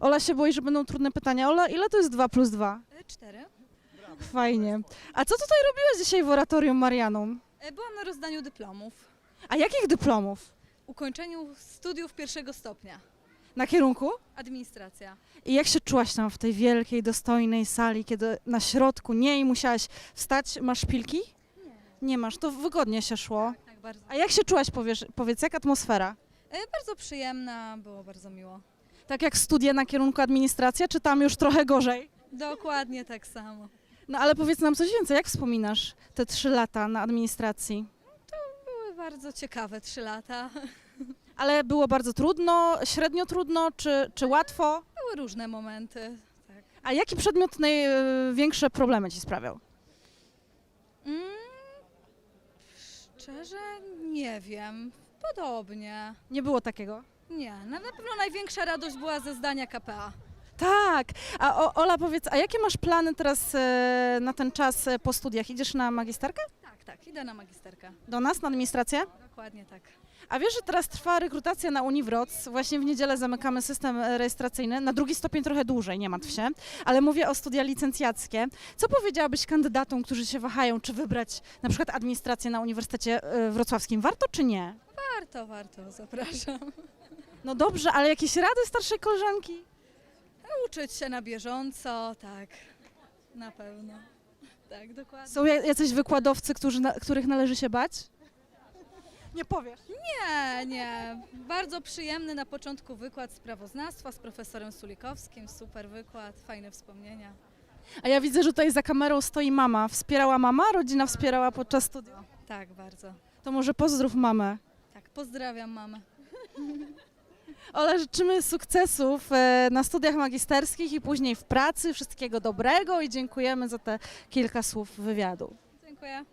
Ola się boi, że będą trudne pytania. Ola, ile to jest 2 plus 2? E, Cztery. Fajnie. A co tutaj robiłaś dzisiaj w oratorium Marianum? E, Byłam na rozdaniu dyplomów. A jakich dyplomów? Ukończeniu studiów pierwszego stopnia. Na kierunku? Administracja. I jak się czułaś tam w tej wielkiej, dostojnej sali, kiedy na środku niej musiałaś wstać? Masz szpilki? Nie. Nie masz, to wygodnie się szło. Tak, bardzo. A jak się czułaś, powiesz, powiedz, jak atmosfera? E, Bardzo przyjemna, było bardzo miło. Tak jak studia na kierunku administracja, czy tam już trochę gorzej? Dokładnie tak samo. No ale powiedz nam coś więcej, jak wspominasz te trzy lata na administracji? Były bardzo ciekawe trzy lata. Ale było bardzo trudno, średnio trudno, czy, czy łatwo? Były różne momenty. Tak. A jaki przedmiot największe problemy ci sprawiał? Mm, szczerze nie wiem. Podobnie. Nie było takiego? Nie, na, na pewno największa radość była ze zdania KPA. Tak. A o, Ola, powiedz, a jakie masz plany teraz e, na ten czas e, po studiach? Idziesz na magisterkę? Tak, tak, idę na magisterkę. Do nas, na administrację? Dokładnie tak. A wiesz, że teraz trwa rekrutacja na Uniwroc. Właśnie w niedzielę zamykamy system e, rejestracyjny. Na drugi stopień trochę dłużej, nie martw się. Ale mówię o studia licencjackie. Co powiedziałabyś kandydatom, którzy się wahają, czy wybrać na przykład administrację na Uniwersytecie e, Wrocławskim? Warto czy nie? Warto, warto, zapraszam. No dobrze, ale jakieś rady starszej koleżanki? Uczyć się na bieżąco, tak, na pewno. Tak, dokładnie. Są ja- jacyś wykładowcy, którzy, na, których należy się bać? Nie powiesz. Nie, nie. Bardzo przyjemny na początku wykład sprawoznawstwa z profesorem Sulikowskim. Super wykład, fajne wspomnienia. A ja widzę, że tutaj za kamerą stoi mama. Wspierała mama? Rodzina wspierała podczas studiów? Tak, bardzo. To może pozdrów mamę. Tak, pozdrawiam mamę. Ola, życzymy sukcesów e, na studiach magisterskich i później w pracy. Wszystkiego dobrego i dziękujemy za te kilka słów wywiadu. Dziękuję.